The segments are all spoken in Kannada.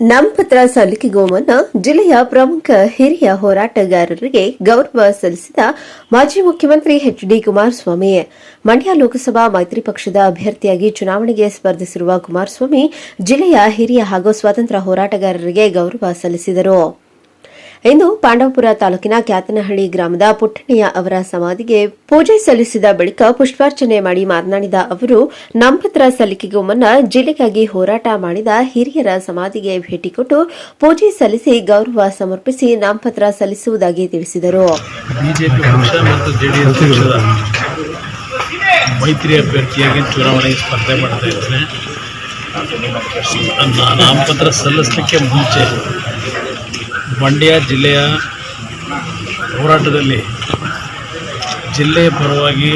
ನಾಮಪತ್ರ ಸಲ್ಲಿಕೆಗೂ ಮುನ್ನ ಜಿಲ್ಲೆಯ ಪ್ರಮುಖ ಹಿರಿಯ ಹೋರಾಟಗಾರರಿಗೆ ಗೌರವ ಸಲ್ಲಿಸಿದ ಮಾಜಿ ಮುಖ್ಯಮಂತ್ರಿ ಎಚ್ ಡಿ ಕುಮಾರಸ್ವಾಮಿ. ಮಂಡ್ಯ ಲೋಕಸಭಾ ಮೈತ್ರಿ ಪಕ್ಷದ ಅಭ್ಯರ್ಥಿಯಾಗಿ ಚುನಾವಣೆಗೆ ಸ್ಪರ್ಧಿಸಿರುವ ಕುಮಾರಸ್ವಾಮಿ ಜಿಲ್ಲೆಯ ಹಿರಿಯ ಹಾಗೂ ಸ್ವಾತಂತ್ರ್ಯ ಹೋರಾಟಗಾರರಿಗೆ ಗೌರವ ಸಲ್ಲಿಸಿದರು. ಇಂದು ಪಾಂಡವಪುರ ತಾಲೂಕಿನ ಕ್ಯಾತನಹಳ್ಳಿ ಗ್ರಾಮದ ಪುಟ್ಟಣ್ಣಯ್ಯ ಅವರ ಸಮಾಧಿಗೆ ಪೂಜೆ ಸಲ್ಲಿಸಿದ ಬಳಿಕ ಪುಷ್ಪಾರ್ಚನೆ ಮಾಡಿ ಮಾತನಾಡಿದ ಅವರು, ನಾಮಪತ್ರ ಸಲ್ಲಿಕೆಗೂ ಮುನ್ನ ಜಿಲ್ಲೆಗಾಗಿ ಹೋರಾಟ ಮಾಡಿದ ಹಿರಿಯರ ಸಮಾಧಿಗೆ ಭೇಟಿ ಕೊಟ್ಟು ಪೂಜೆ ಸಲ್ಲಿಸಿ ಗೌರವ ಸಮರ್ಪಿಸಿ ನಾಮಪತ್ರ ಸಲ್ಲಿಸುವುದಾಗಿ ತಿಳಿಸಿದರು. ಮೈತ್ರಿ ಅಭ್ಯರ್ಥಿಯಾಗಿ ಚುನಾವಣೆಗೆ ಸ್ಪರ್ಧೆ ಮಾಡ್ತಾ ನಾಮಪತ್ರ ಸಲ್ಲಿಸಲಿಕ್ಕೆ ಮುಂಚೆ ಮಂಡ್ಯ ಜಿಲ್ಲೆಯ ಹೋರಾಟದಲ್ಲಿ ಜಿಲ್ಲೆಯ ಪರವಾಗಿ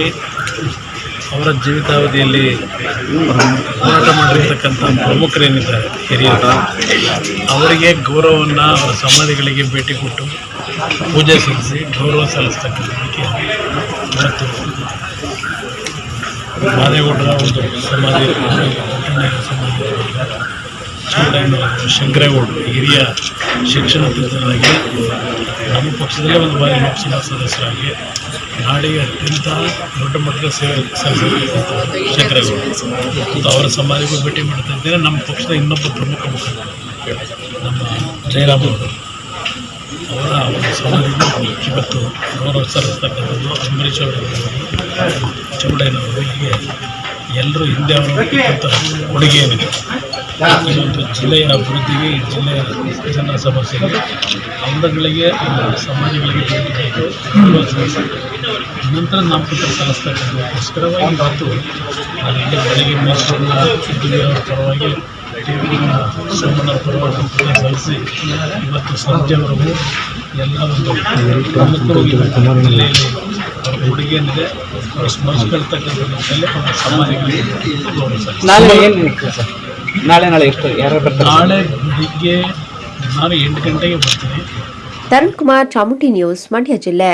ಅವರ ಜೀವಿತಾವಧಿಯಲ್ಲಿ ಹೋರಾಟ ಮಾಡಿರ್ತಕ್ಕಂಥ ಪ್ರಮುಖರೇನಿದ್ದಾರೆ ಹಿರಿಯರು ಅವರಿಗೆ ಗೌರವವನ್ನು ಅವರ ಸಮಾಧಿಗಳಿಗೆ ಭೇಟಿ ಕೊಟ್ಟು ಪೂಜೆ ಸಲ್ಲಿಸಿ ಗೌರವ ಸಲ್ಲಿಸ್ತಕ್ಕಂಥದ್ದಕ್ಕೆ ಇವತ್ತು ಮಾದೇಗೌಡರ ಒಂದು ಸಮಾಧಿ ಸಮಾಧಿ. ಚೌಡಯ್ಯನವರು ಶಂಕರೇಗೌಡರು ಹಿರಿಯ ಶಿಕ್ಷಣ ತಜ್ಞರಾಗಿ, ನಮ್ಮ ಪಕ್ಷದಲ್ಲೇ ಒಂದು ಬಾರಿ ಲೋಕಸಭಾ ಸದಸ್ಯರಾಗಿ, ನಾಡಿಗೆ ಅತ್ಯಂತ ದೊಡ್ಡ ಮಟ್ಟದ ಸೇವೆ ಸಲ್ಲಿಸಿರ್ತಕ್ಕಂಥ ಶಂಕರೇಗೌಡರು ಮತ್ತು ಅವರ ಸಮಾಧಿಗೂ ಭೇಟಿ ಮಾಡ್ತಾ ಇದ್ದೇನೆ. ನಮ್ಮ ಪಕ್ಷದ ಇನ್ನೊಬ್ಬ ಪ್ರಮುಖ ಮುಖಂಡ ನಮ್ಮ ಜಯರಾಮವರು ಅವರ. ಒಂದು ಸಮಾಧಿಗೂ ಇವತ್ತು ಗೌರವ ಸಲ್ಲಿಸ್ತಕ್ಕಂಥದ್ದು ಅಂಬರೀಷ್ ಅವರು ಚೌಡಯ್ಯನವರು ಹೀಗೆ ಎಲ್ಲರೂ ಹಿಂದೆ ಅವರು ಕೊಡುಗೆ ಏನಿದೆ. ಜಿಲ್ಲೆಯ ಅಭಿವೃದ್ಧಿಗೆ ಈ ಜಿಲ್ಲೆಯ ಜನರ ಸಮಸ್ಯೆಗೆ ಅವರುಗಳಿಗೆ ಸಮಾಜಗಳಿಗೆ ಭೇಟಿ ಬೇಕು ನಂತರ ನಾಮಪತ್ರ ಸಲ್ಲಿಸ್ತಕ್ಕಂಥದಕ್ಕೋಸ್ಕರವಾಗಿ ಮಾತು. ನಾನು ಇಲ್ಲಿ ಬೆಳಗ್ಗೆ ಮೈಸೂರಿನ ಸಿದ್ಧಗಂಗಾ ಪರವಾಗಿ ಸೋಮಣ್ಣರ ಪರವಾಗಿ ಸಲ್ಲಿಸಿ ಇವತ್ತು ಸಂಜೆವರೆಗೂ ಎಲ್ಲ ಒಂದು ಪ್ರಮುಖವಾಗಿ ಜಿಲ್ಲೆಯಲ್ಲಿ ಅವರ ಕೊಡುಗೆ ಏನಿದೆ ಅವರು ಸ್ಮರಿಸ್ಕೊಳ್ತಕ್ಕಂಥ ನಿಟ್ಟಿನಲ್ಲಿ ಸಮಾಜಗಳಿಗೆ ಗೌರವ ಸಲ್ಲಿಸಿ ನಾಳೆ ಏನು ನಡೀತದೆ ಸರ್ ನಾಳೆ ನಾಳೆ ಎಷ್ಟು ಯಾರು ಬರ್ತಾರೆ ನಾಳೆ ಬೆಳಿಗ್ಗೆ ನಾನು ಎಂಟು ಗಂಟೆಗೆ ಬರ್ತೀನಿ ತರುಣ್ ಕುಮಾರ್ ಚಾಮುಂಡಿ ನ್ಯೂಸ್ ಮಂಡ್ಯ ಜಿಲ್ಲೆ